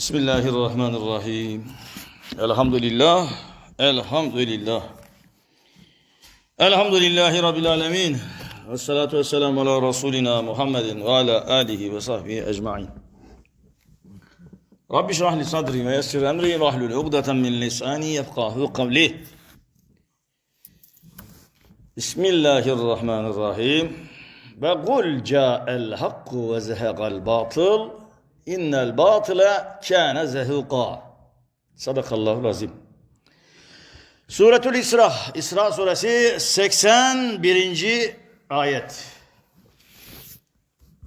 بسم الله الرحمن الرحيم الحمد لله الحمد لله الحمد لله رب العالمين والصلاة والسلام على رسولنا محمد وعلى آله وصحبه أجمعين رب اشرح لي صدري ويسر أمري واحلل عقدة من لساني يفقه قولي بسم الله الرحمن الرحيم بقول جاء الحق وزهق الباطل İnnel batıle kâne zehuqa. Sadakallahu azim. Suretül İsra. İsra suresi 81. ayet.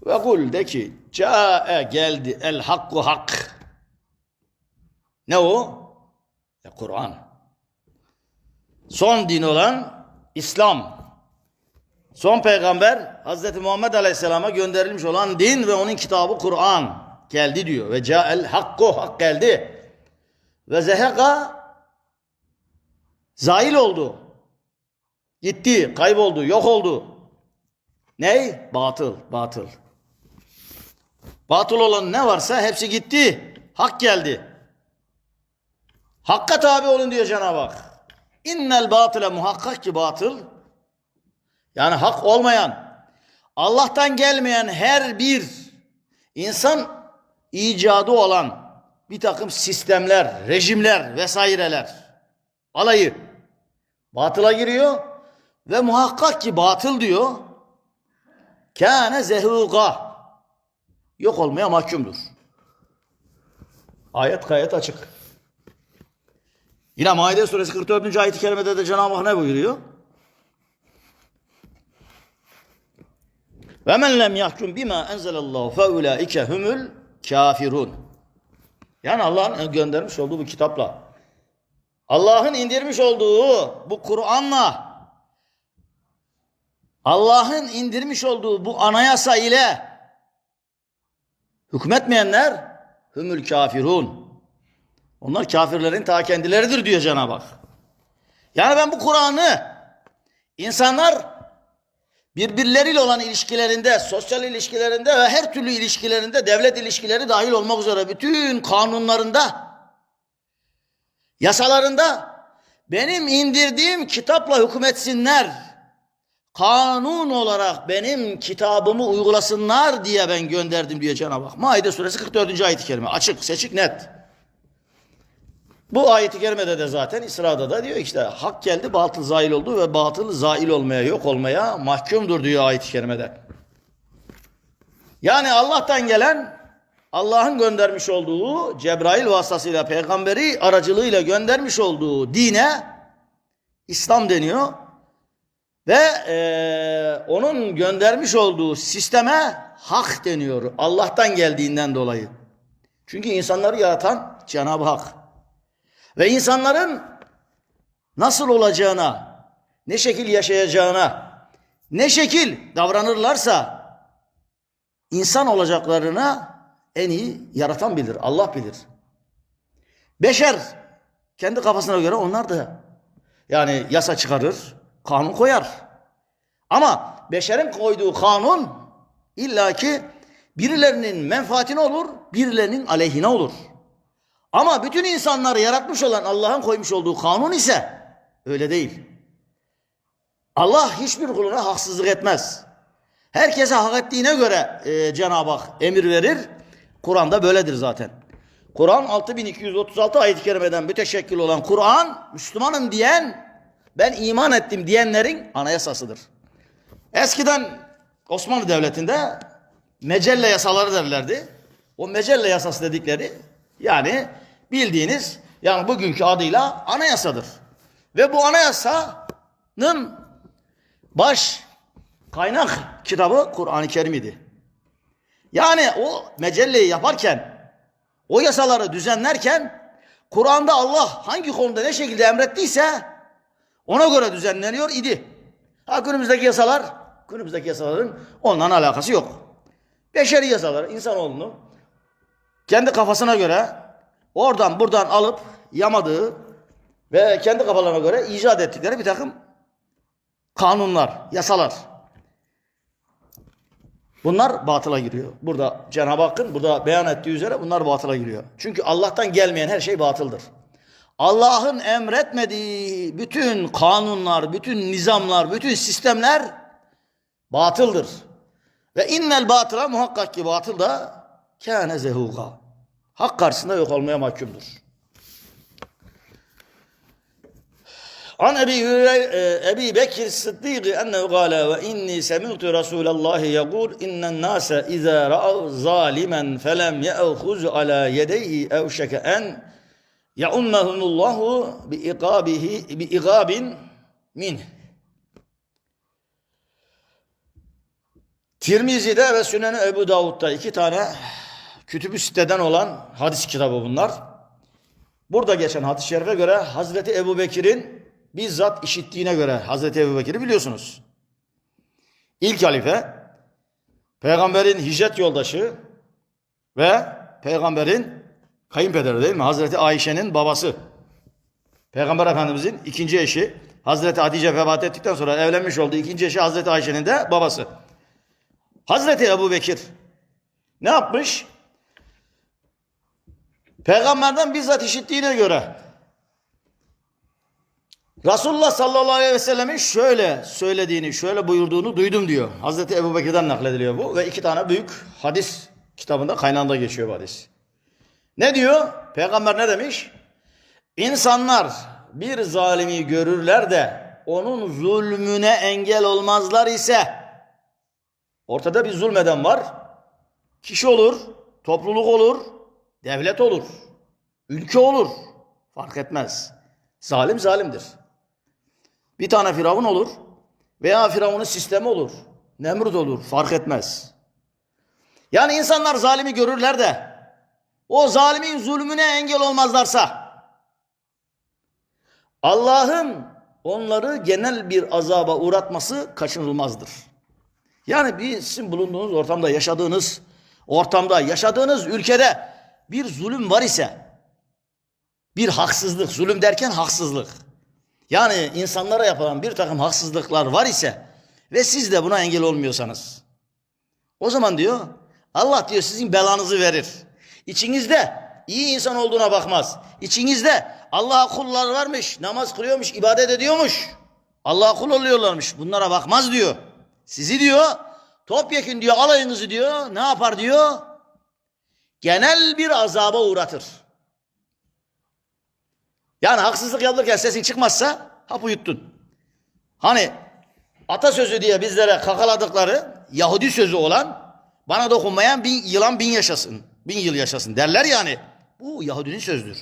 Ve kul de ki Câe geldi el hakku hak. Ne o? E, Kur'an. Son din olan İslam. Son peygamber Hazreti Muhammed Aleyhisselam'a gönderilmiş olan din ve onun kitabı Kur'an geldi diyor. Ve ca'el hakku hak geldi. Ve zeheka zail oldu. Gitti, kayboldu, yok oldu. Ney? Batıl, batıl. Batıl olan ne varsa hepsi gitti. Hak geldi. Hakka tabi olun diyor Cenab-ı Hak. İnnel batıle muhakkak ki batıl. Yani hak olmayan, Allah'tan gelmeyen her bir insan icadı olan bir takım sistemler, rejimler vesaireler alayı batıla giriyor ve muhakkak ki batıl diyor kâne zehuga yok olmaya mahkumdur. Ayet gayet açık. Yine Maide suresi 44. ayet-i kerimede de Cenab-ı Hak ne buyuruyor? Ve men lem yahkum bima enzelallahu fe ulaike humul kafirun. Yani Allah'ın göndermiş olduğu bu kitapla Allah'ın indirmiş olduğu bu Kur'an'la Allah'ın indirmiş olduğu bu anayasa ile hükmetmeyenler hümül kafirun. Onlar kafirlerin ta kendileridir diyor Cenab-ı Hak. Yani ben bu Kur'an'ı insanlar birbirleriyle olan ilişkilerinde, sosyal ilişkilerinde ve her türlü ilişkilerinde, devlet ilişkileri dahil olmak üzere bütün kanunlarında, yasalarında benim indirdiğim kitapla hükmetsinler. Kanun olarak benim kitabımı uygulasınlar diye ben gönderdim diyor Cenab-ı Hak. Maide suresi 44. ayet-i kerime. Açık, seçik, net. Bu ayet-i kerimede de zaten İsra'da da diyor işte hak geldi batıl zail oldu ve batıl zail olmaya yok olmaya mahkumdur diyor ayet-i kerimede. Yani Allah'tan gelen Allah'ın göndermiş olduğu Cebrail vasıtasıyla peygamberi aracılığıyla göndermiş olduğu dine İslam deniyor. Ve e, onun göndermiş olduğu sisteme hak deniyor. Allah'tan geldiğinden dolayı. Çünkü insanları yaratan Cenab-ı Hak. Ve insanların nasıl olacağına, ne şekil yaşayacağına, ne şekil davranırlarsa insan olacaklarına en iyi yaratan bilir, Allah bilir. Beşer kendi kafasına göre onlar da yani yasa çıkarır, kanun koyar. Ama beşerin koyduğu kanun illaki birilerinin menfaatine olur, birilerinin aleyhine olur. Ama bütün insanları yaratmış olan Allah'ın koymuş olduğu kanun ise öyle değil. Allah hiçbir kuluna haksızlık etmez. Herkese hak ettiğine göre e, Cenab-ı Hak emir verir. Kur'an'da böyledir zaten. Kur'an 6236 ayet-i kerimeden müteşekkil olan Kur'an Müslümanım diyen ben iman ettim diyenlerin anayasasıdır. Eskiden Osmanlı Devleti'nde mecelle yasaları derlerdi. O mecelle yasası dedikleri yani bildiğiniz yani bugünkü adıyla anayasadır. Ve bu anayasanın baş kaynak kitabı Kur'an-ı Kerim idi. Yani o mecelleyi yaparken, o yasaları düzenlerken Kur'an'da Allah hangi konuda ne şekilde emrettiyse ona göre düzenleniyor idi. Ha günümüzdeki yasalar, günümüzdeki yasaların ondan alakası yok. Beşeri yasalar insanoğlunun kendi kafasına göre oradan buradan alıp yamadığı ve kendi kafalarına göre icat ettikleri bir takım kanunlar, yasalar. Bunlar batıla giriyor. Burada Cenab-ı Hakk'ın burada beyan ettiği üzere bunlar batıla giriyor. Çünkü Allah'tan gelmeyen her şey batıldır. Allah'ın emretmediği bütün kanunlar, bütün nizamlar, bütün sistemler batıldır. Ve innel batıla muhakkak ki batıl da kâne zehuka. Hak karşısında yok olmaya mahkumdur. An Ebi, e, Ebi Bekir Sıddık ennehu gâle ve inni semi'tu Resûlallâhi yegûl innen nâse izâ ra'av zâlimen felem ye'khuz alâ yedeyhi evşeke en ya'ummehumullahu bi iqabihi bi iqabin min. Tirmizi'de ve Sünen-i Ebu Davud'da iki tane kütüb-ü siteden olan hadis kitabı bunlar. Burada geçen hadis-i şerife göre Hazreti Ebu Bekir'in bizzat işittiğine göre Hazreti Ebu Bekir'i biliyorsunuz. İlk halife, peygamberin hicret yoldaşı ve peygamberin kayınpederi değil mi? Hazreti Ayşe'nin babası. Peygamber Efendimizin ikinci eşi Hazreti Hatice vefat ettikten sonra evlenmiş olduğu ikinci eşi Hazreti Ayşe'nin de babası. Hazreti Ebu Bekir ne yapmış? Peygamberden bizzat işittiğine göre Resulullah sallallahu aleyhi ve sellemin şöyle söylediğini, şöyle buyurduğunu duydum diyor. Hazreti Ebu Bekir'den naklediliyor bu ve iki tane büyük hadis kitabında kaynağında geçiyor bu hadis. Ne diyor? Peygamber ne demiş? İnsanlar bir zalimi görürler de onun zulmüne engel olmazlar ise ortada bir zulmeden var. Kişi olur, topluluk olur, devlet olur, ülke olur. Fark etmez. Zalim zalimdir. Bir tane firavun olur veya firavunun sistemi olur. Nemrut olur. Fark etmez. Yani insanlar zalimi görürler de o zalimin zulmüne engel olmazlarsa Allah'ın onları genel bir azaba uğratması kaçınılmazdır. Yani bir sizin bulunduğunuz ortamda yaşadığınız ortamda yaşadığınız ülkede bir zulüm var ise bir haksızlık, zulüm derken haksızlık. Yani insanlara yapılan bir takım haksızlıklar var ise ve siz de buna engel olmuyorsanız o zaman diyor Allah diyor sizin belanızı verir. İçinizde iyi insan olduğuna bakmaz. İçinizde Allah'a kullar varmış, namaz kılıyormuş, ibadet ediyormuş. Allah'a kul oluyorlarmış. Bunlara bakmaz diyor. Sizi diyor topyekun diyor alayınızı diyor ne yapar diyor? Genel bir azaba uğratır. Yani haksızlık yapılırken sesin çıkmazsa hapı yuttun. Hani atasözü diye bizlere kakaladıkları Yahudi sözü olan bana dokunmayan bin, yılan bin yaşasın. Bin yıl yaşasın derler yani. Bu Yahudinin sözdür.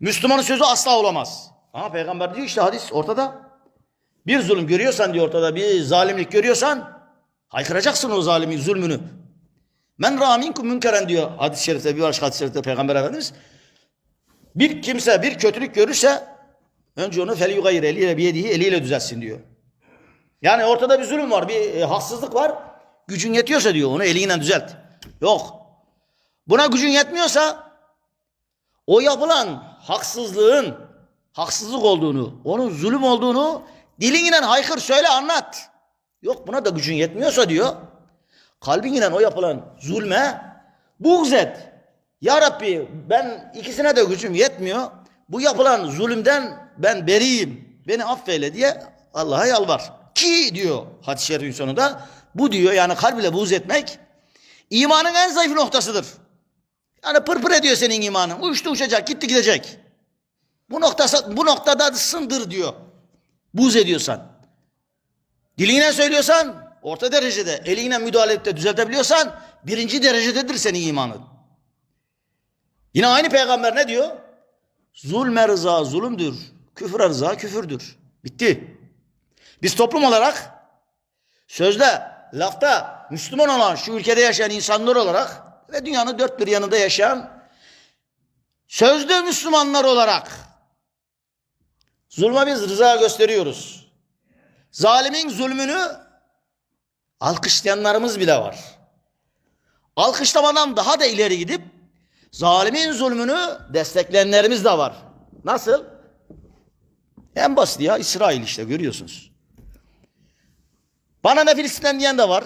Müslümanın sözü asla olamaz. Ama peygamber diyor işte hadis ortada. Bir zulüm görüyorsan diyor ortada bir zalimlik görüyorsan haykıracaksın o zalimin zulmünü. Men ra minkum münkeren diyor hadis-i şerifte bir başka hadis-i şerifte peygamber efendimiz. Bir kimse bir kötülük görürse önce onu fel yugayir eliyle biyedihi eliyle düzeltsin diyor. Yani ortada bir zulüm var, bir e, haksızlık var. Gücün yetiyorsa diyor onu eliyle düzelt. Yok. Buna gücün yetmiyorsa o yapılan haksızlığın haksızlık olduğunu, onun zulüm olduğunu dilinle haykır söyle anlat. Yok buna da gücün yetmiyorsa diyor. Kalbinle o yapılan zulme buğz et. Ya Rabbi ben ikisine de gücüm yetmiyor. Bu yapılan zulümden ben beriyim. Beni affeyle diye Allah'a yalvar. Ki diyor hadis-i şerifin sonunda bu diyor yani kalbiyle buğz etmek imanın en zayıf noktasıdır. Yani pırpır ediyor senin imanın. Uçtu uçacak gitti gidecek. Bu noktası bu noktada sındır diyor. Buz ediyorsan. Diline söylüyorsan orta derecede, eline müdahale edip düzeltebiliyorsan birinci derecededir senin imanın. Yine aynı peygamber ne diyor? Zulme rıza zulümdür, küfre rıza küfürdür. Bitti. Biz toplum olarak sözde, lafta Müslüman olan şu ülkede yaşayan insanlar olarak ve dünyanın dört bir yanında yaşayan sözde Müslümanlar olarak zulme biz rıza gösteriyoruz. Zalimin zulmünü alkışlayanlarımız bile var. Alkışlamadan daha da ileri gidip zalimin zulmünü destekleyenlerimiz de var. Nasıl? En basit ya İsrail işte görüyorsunuz. Bana ne Filistin'den diyen de var.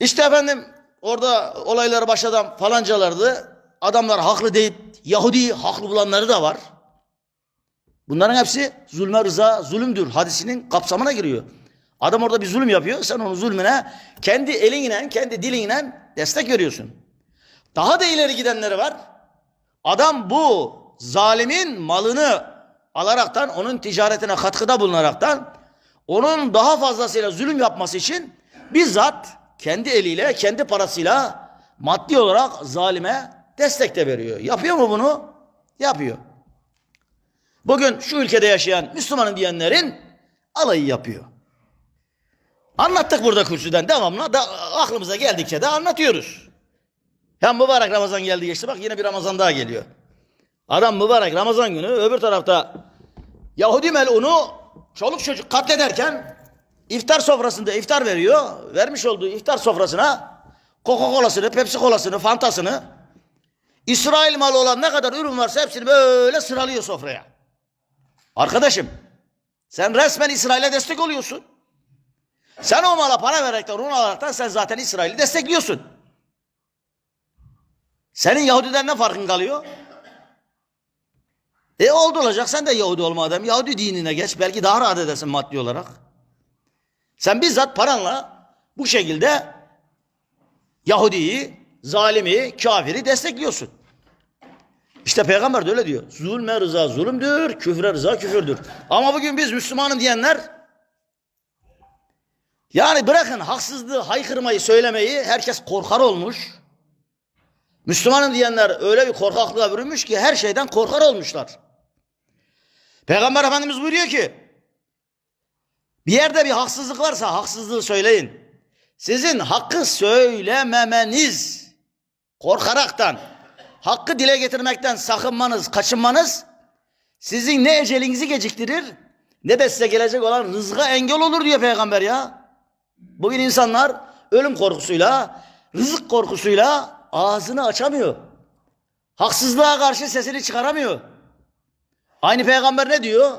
İşte efendim orada olayları başladan falancalardı. Adamlar haklı deyip Yahudi haklı bulanları da var. Bunların hepsi zulme rıza, zulümdür hadisinin kapsamına giriyor. Adam orada bir zulüm yapıyor. Sen onun zulmüne kendi elinle, kendi dilinle destek veriyorsun. Daha da ileri gidenleri var. Adam bu zalimin malını alaraktan, onun ticaretine katkıda bulunaraktan, onun daha fazlasıyla zulüm yapması için bizzat kendi eliyle, kendi parasıyla maddi olarak zalime destek de veriyor. Yapıyor mu bunu? Yapıyor. Bugün şu ülkede yaşayan Müslümanın diyenlerin alayı yapıyor. Anlattık burada kürsüden devamlı da aklımıza geldikçe de anlatıyoruz. Hem mübarek Ramazan geldi geçti bak yine bir Ramazan daha geliyor. Adam mübarek Ramazan günü öbür tarafta Yahudi melunu çoluk çocuk katlederken iftar sofrasında iftar veriyor. Vermiş olduğu iftar sofrasına Coca-Cola'sını, Pepsi Cola'sını, Fantasını İsrail malı olan ne kadar ürün varsa hepsini böyle sıralıyor sofraya. Arkadaşım sen resmen İsrail'e destek oluyorsun. Sen o mala para vererekten onu alaraktan sen zaten İsrail'i destekliyorsun. Senin Yahudiden ne farkın kalıyor? E oldu olacak sen de Yahudi olma adam. Yahudi dinine geç. Belki daha rahat edersin maddi olarak. Sen bizzat paranla bu şekilde Yahudi'yi, zalimi, kafiri destekliyorsun. İşte peygamber de öyle diyor. Zulme rıza zulümdür, küfre rıza küfürdür. Ama bugün biz Müslümanım diyenler yani bırakın haksızlığı haykırmayı söylemeyi herkes korkar olmuş. Müslümanım diyenler öyle bir korkaklığa bürünmüş ki her şeyden korkar olmuşlar. Peygamber Efendimiz buyuruyor ki bir yerde bir haksızlık varsa haksızlığı söyleyin. Sizin hakkı söylememeniz korkaraktan hakkı dile getirmekten sakınmanız, kaçınmanız sizin ne ecelinizi geciktirir ne de size gelecek olan rızka engel olur diyor peygamber ya. Bugün insanlar ölüm korkusuyla, rızık korkusuyla ağzını açamıyor. Haksızlığa karşı sesini çıkaramıyor. Aynı peygamber ne diyor?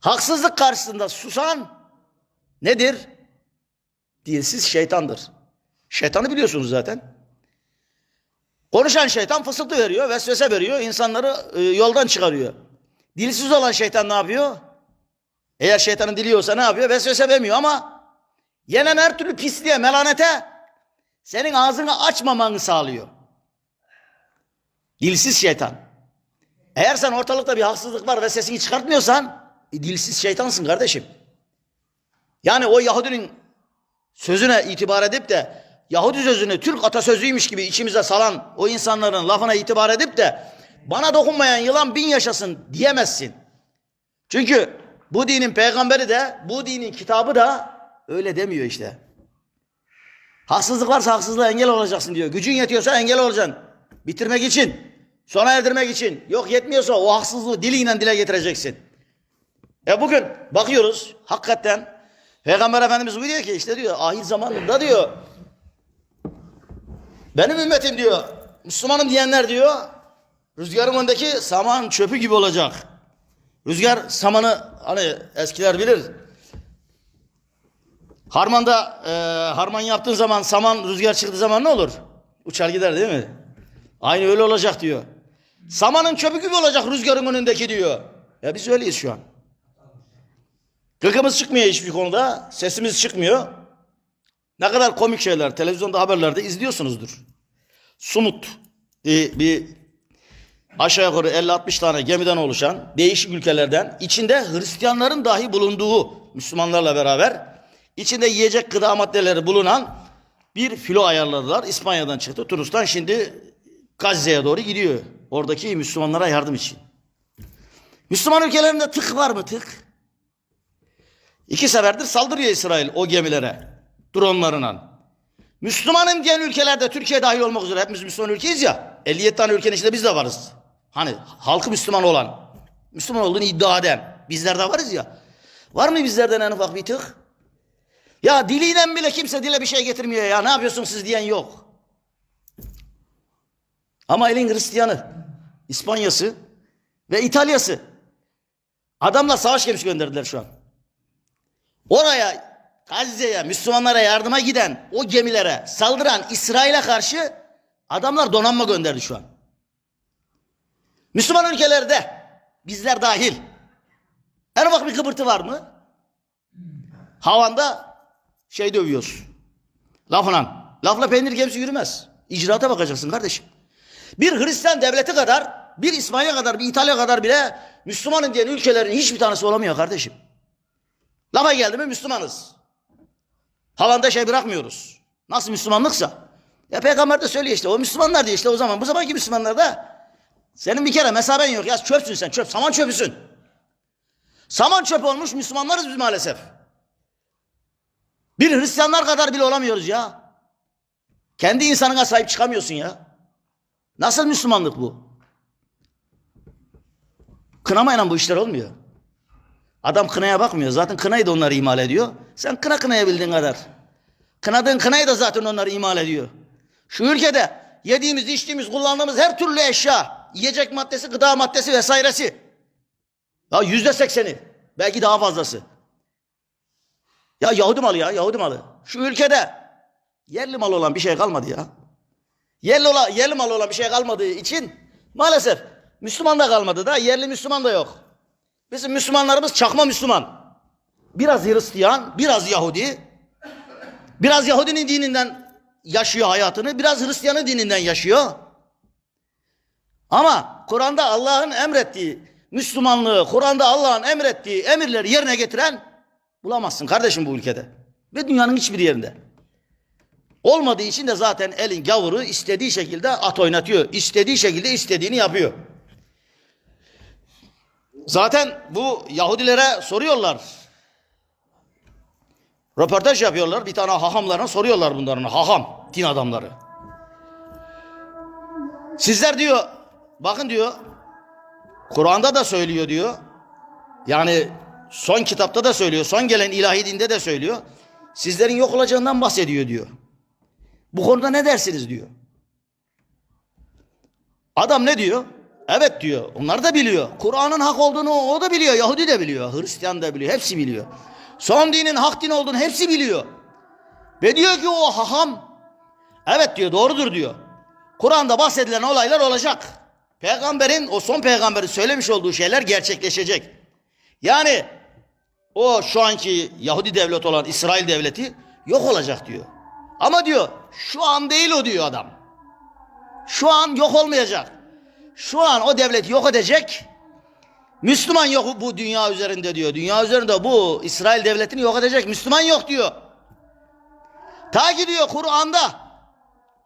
Haksızlık karşısında susan nedir? Dilsiz şeytandır. Şeytanı biliyorsunuz zaten. Konuşan şeytan fısıltı veriyor, vesvese veriyor, insanları e, yoldan çıkarıyor. Dilsiz olan şeytan ne yapıyor? Eğer şeytanın dili yoksa ne yapıyor? Vesvese vermiyor ama yenen her türlü pisliğe, melanete senin ağzını açmamanı sağlıyor. Dilsiz şeytan. Eğer sen ortalıkta bir haksızlık var ve sesini çıkartmıyorsan e, dilsiz şeytansın kardeşim. Yani o Yahudinin sözüne itibar edip de Yahudi sözünü Türk atasözüymüş gibi içimize salan o insanların lafına itibar edip de bana dokunmayan yılan bin yaşasın diyemezsin. Çünkü bu dinin peygamberi de bu dinin kitabı da öyle demiyor işte. Haksızlık varsa haksızlığa engel olacaksın diyor. Gücün yetiyorsa engel olacaksın. Bitirmek için, sona erdirmek için. Yok yetmiyorsa o haksızlığı diliyle dile getireceksin. E bugün bakıyoruz hakikaten Peygamber Efendimiz buyuruyor ki işte diyor ahir zamanında diyor benim ümmetim diyor Müslümanım diyenler diyor rüzgarın önündeki saman çöpü gibi olacak. Rüzgar samanı hani eskiler bilir. Harmanda e, harman yaptığın zaman saman rüzgar çıktığı zaman ne olur? Uçar gider değil mi? Aynı öyle olacak diyor. Samanın çöpü gibi olacak rüzgarın önündeki diyor. Ya biz öyleyiz şu an. Gıkımız çıkmıyor hiçbir konuda. Sesimiz çıkmıyor. Ne kadar komik şeyler televizyonda haberlerde izliyorsunuzdur. Sumut bir, bir aşağı yukarı 50-60 tane gemiden oluşan değişik ülkelerden içinde Hristiyanların dahi bulunduğu Müslümanlarla beraber içinde yiyecek gıda maddeleri bulunan bir filo ayarladılar. İspanya'dan çıktı. Tunus'tan şimdi Gazze'ye doğru gidiyor. Oradaki Müslümanlara yardım için. Müslüman ülkelerinde tık var mı tık? İki seferdir saldırıyor İsrail o gemilere. Dronlarına. Müslümanım diyen ülkelerde Türkiye dahil olmak üzere hepimiz Müslüman ülkeyiz ya. 57 tane ülkenin içinde biz de varız. Hani halkı Müslüman olan, Müslüman olduğunu iddia eden bizler de varız ya. Var mı bizlerden en ufak bir tık? Ya diliyle bile kimse dile bir şey getirmiyor ya. Ne yapıyorsun siz diyen yok. Ama elin Hristiyanı, İspanya'sı ve İtalya'sı. Adamlar savaş gemisi gönderdiler şu an. Oraya Gazze'ye Müslümanlara yardıma giden o gemilere saldıran İsrail'e karşı adamlar donanma gönderdi şu an. Müslüman ülkelerde bizler dahil en ufak bir kıpırtı var mı? Havanda şey dövüyoruz. Lafla. Lafla peynir gemisi yürümez. İcraata bakacaksın kardeşim. Bir Hristiyan devleti kadar, bir İsmail'e kadar, bir İtalya kadar bile Müslümanın diyen ülkelerin hiçbir tanesi olamıyor kardeşim. Lafa geldi mi Müslümanız. Havanda şey bırakmıyoruz. Nasıl Müslümanlıksa. Ya peygamber de söylüyor işte o Müslümanlar diye işte o zaman bu zamanki Müslümanlar da senin bir kere mesaben yok ya çöpsün sen çöp saman çöpüsün. Saman çöp olmuş Müslümanlarız biz maalesef. Bir Hristiyanlar kadar bile olamıyoruz ya. Kendi insanına sahip çıkamıyorsun ya. Nasıl Müslümanlık bu? Kınamayla bu işler olmuyor. Adam kınaya bakmıyor. Zaten kınayı da onlar imal ediyor. Sen kına kınayabildiğin kadar. Kınadığın kınayı da zaten onlar imal ediyor. Şu ülkede yediğimiz, içtiğimiz, kullandığımız her türlü eşya, yiyecek maddesi, gıda maddesi vesairesi. Ya yüzde sekseni, belki daha fazlası. Ya Yahudi malı ya, Yahudi malı. Şu ülkede yerli mal olan bir şey kalmadı ya. Yerli, ola, yerli mal olan bir şey kalmadığı için maalesef Müslüman da kalmadı da yerli Müslüman da yok. Bizim Müslümanlarımız çakma Müslüman. Biraz Hristiyan, biraz Yahudi. Biraz Yahudinin dininden yaşıyor hayatını, biraz Hristiyanın dininden yaşıyor. Ama Kur'an'da Allah'ın emrettiği Müslümanlığı, Kur'an'da Allah'ın emrettiği emirleri yerine getiren bulamazsın kardeşim bu ülkede. Ve dünyanın hiçbir yerinde. Olmadığı için de zaten elin gavuru istediği şekilde at oynatıyor. İstediği şekilde istediğini yapıyor. Zaten bu Yahudilere soruyorlar. Röportaj yapıyorlar. Bir tane hahamlarına soruyorlar bunların. Haham, din adamları. Sizler diyor, bakın diyor, Kur'an'da da söylüyor diyor. Yani son kitapta da söylüyor. Son gelen ilahi dinde de söylüyor. Sizlerin yok olacağından bahsediyor diyor. Bu konuda ne dersiniz diyor. Adam ne diyor? Evet diyor. Onlar da biliyor. Kur'an'ın hak olduğunu o da biliyor. Yahudi de biliyor. Hristiyan da biliyor. Hepsi biliyor. Son dinin hak din olduğunu hepsi biliyor. Ve diyor ki o haham evet diyor doğrudur diyor. Kur'an'da bahsedilen olaylar olacak. Peygamberin o son peygamberin söylemiş olduğu şeyler gerçekleşecek. Yani o şu anki Yahudi devlet olan İsrail devleti yok olacak diyor. Ama diyor şu an değil o diyor adam. Şu an yok olmayacak. Şu an o devleti yok edecek. Müslüman yok bu dünya üzerinde diyor. Dünya üzerinde bu İsrail devletini yok edecek. Müslüman yok diyor. Ta ki diyor Kur'an'da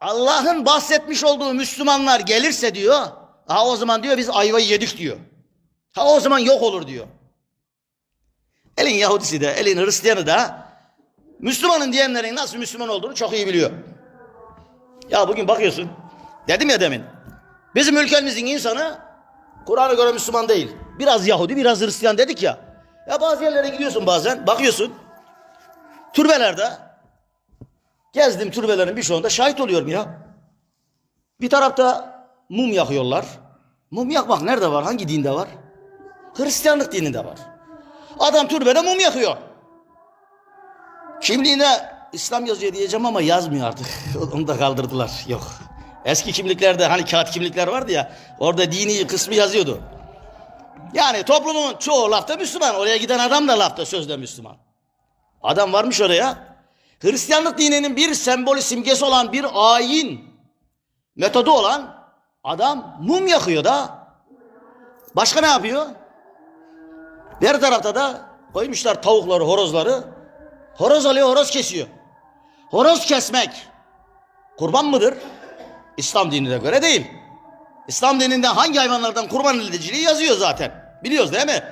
Allah'ın bahsetmiş olduğu Müslümanlar gelirse diyor. Ha o zaman diyor biz ayvayı yedik diyor. Ha o zaman yok olur diyor. Elin Yahudisi de, elin Hristiyanı da Müslümanın diyenlerin nasıl Müslüman olduğunu çok iyi biliyor. Ya bugün bakıyorsun. Dedim ya demin. Bizim ülkemizin insanı Kur'an'a göre Müslüman değil. Biraz Yahudi, biraz Hristiyan dedik ya. Ya bazı yerlere gidiyorsun bazen, bakıyorsun. Türbelerde gezdim türbelerin birçoğunda şahit oluyorum ya. Bir tarafta mum yakıyorlar. Mum yakmak nerede var? Hangi dinde var? Hristiyanlık dininde var. Adam türbede mum yakıyor. Kimliğine İslam yazıyor diyeceğim ama yazmıyor artık. Onu da kaldırdılar. Yok. Eski kimliklerde hani kağıt kimlikler vardı ya orada dini kısmı yazıyordu. Yani toplumun çoğu lafta Müslüman. Oraya giden adam da lafta sözde Müslüman. Adam varmış oraya. Hristiyanlık dininin bir sembolü simgesi olan bir ayin metodu olan adam mum yakıyor da başka ne yapıyor? Diğer tarafta da koymuşlar tavukları, horozları. Horoz alıyor, horoz kesiyor. Horoz kesmek kurban mıdır? İslam dinine göre değil. İslam dininde hangi hayvanlardan kurban edileceği yazıyor zaten. Biliyoruz değil mi?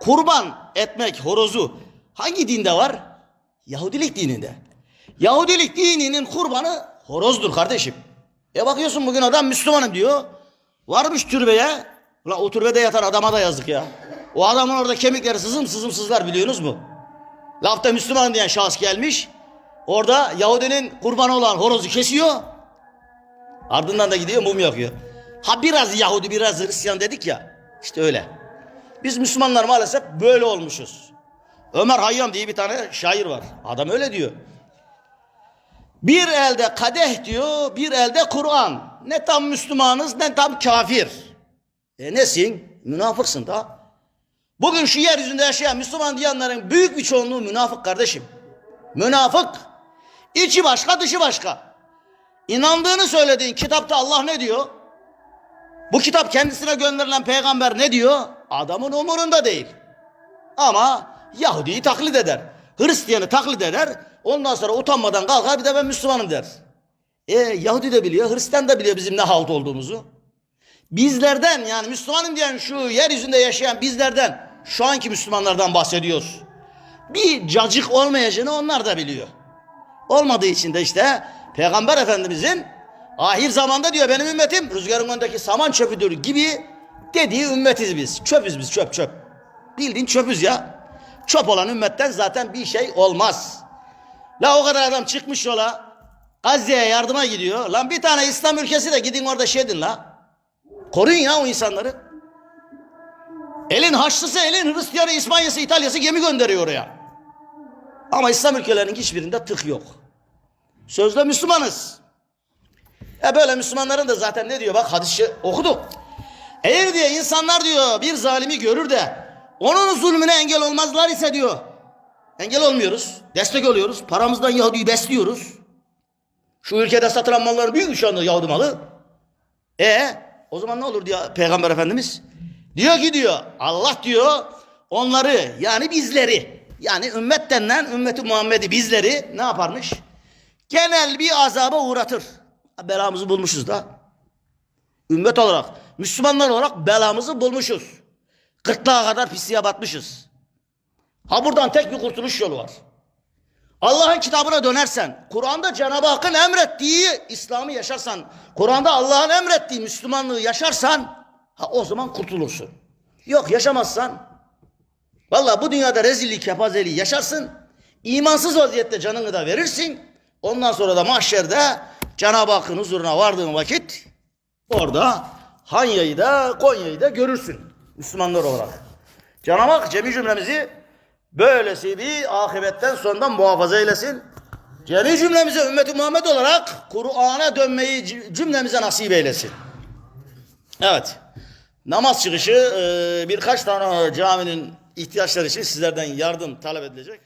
Kurban etmek horozu hangi dinde var? Yahudilik dininde. Yahudilik dininin kurbanı horozdur kardeşim. E bakıyorsun bugün adam Müslümanım diyor. Varmış türbeye. La o türbede yatan adama da yazdık ya. O adamın orada kemikleri sızım sızım sızlar biliyorsunuz mu? Lafta Müslüman diyen şahıs gelmiş. Orada Yahudinin kurbanı olan horozu kesiyor. Ardından da gidiyor mum yakıyor. Ha biraz Yahudi biraz Hristiyan dedik ya. İşte öyle. Biz Müslümanlar maalesef böyle olmuşuz. Ömer Hayyam diye bir tane şair var. Adam öyle diyor. Bir elde kadeh diyor, bir elde Kur'an. Ne tam Müslümanız ne tam kafir. E nesin? Münafıksın da. Bugün şu yeryüzünde yaşayan Müslüman diyenlerin büyük bir çoğunluğu münafık kardeşim. Münafık. İçi başka dışı başka. İnandığını söylediğin kitapta Allah ne diyor? Bu kitap kendisine gönderilen peygamber ne diyor? Adamın umurunda değil. Ama Yahudi'yi taklit eder. Hristiyanı taklit eder. Ondan sonra utanmadan kalkar bir de ben Müslümanım der. E Yahudi de biliyor, Hristiyan da biliyor bizim ne halt olduğumuzu. Bizlerden yani Müslümanım diyen şu yeryüzünde yaşayan bizlerden şu anki Müslümanlardan bahsediyoruz. Bir cacık olmayacağını onlar da biliyor. Olmadığı için de işte Peygamber Efendimizin ahir zamanda diyor benim ümmetim rüzgarın önündeki saman çöpüdür gibi dediği ümmetiz biz. Çöpüz biz çöp çöp. Bildiğin çöpüz ya. Çöp olan ümmetten zaten bir şey olmaz. La o kadar adam çıkmış yola Gazze'ye yardıma gidiyor. Lan bir tane İslam ülkesi de gidin orada şey edin la. Koruyun ya o insanları. Elin Haçlısı, elin Hristiyanı, İspanyası, İtalyası gemi gönderiyor oraya. Ama İslam ülkelerinin hiçbirinde tık yok. Sözde Müslümanız. E böyle Müslümanların da zaten ne diyor bak hadisi okuduk. Eğer diye insanlar diyor bir zalimi görür de onun zulmüne engel olmazlar ise diyor. Engel olmuyoruz. Destek oluyoruz. Paramızdan Yahudi'yi besliyoruz. Şu ülkede satılan mallar büyük şu anda Yahudi malı. E o zaman ne olur diyor Peygamber Efendimiz? Diyor ki diyor Allah diyor onları yani bizleri yani ümmet denilen ümmeti Muhammed'i bizleri ne yaparmış? Genel bir azaba uğratır. Belamızı bulmuşuz da. Ümmet olarak, Müslümanlar olarak belamızı bulmuşuz. Gırtlağa kadar pisliğe batmışız. Ha buradan tek bir kurtuluş yolu var. Allah'ın kitabına dönersen, Kur'an'da Cenab-ı Hakk'ın emrettiği İslam'ı yaşarsan, Kur'an'da Allah'ın emrettiği Müslümanlığı yaşarsan, ha o zaman kurtulursun. Yok yaşamazsan, valla bu dünyada rezillik, kepazeliği yaşarsın, imansız vaziyette canını da verirsin, ondan sonra da mahşerde Cenab-ı Hakk'ın huzuruna vardığın vakit, orada Hanya'yı da Konya'yı da görürsün Müslümanlar olarak. Cenab-ı Hak cemi cümlemizi böylesi bir akıbetten sonradan muhafaza eylesin. Cemi cümlemize ümmeti Muhammed olarak Kur'an'a dönmeyi cümlemize nasip eylesin. Evet. Namaz çıkışı e, birkaç tane caminin ihtiyaçları için sizlerden yardım talep edilecek.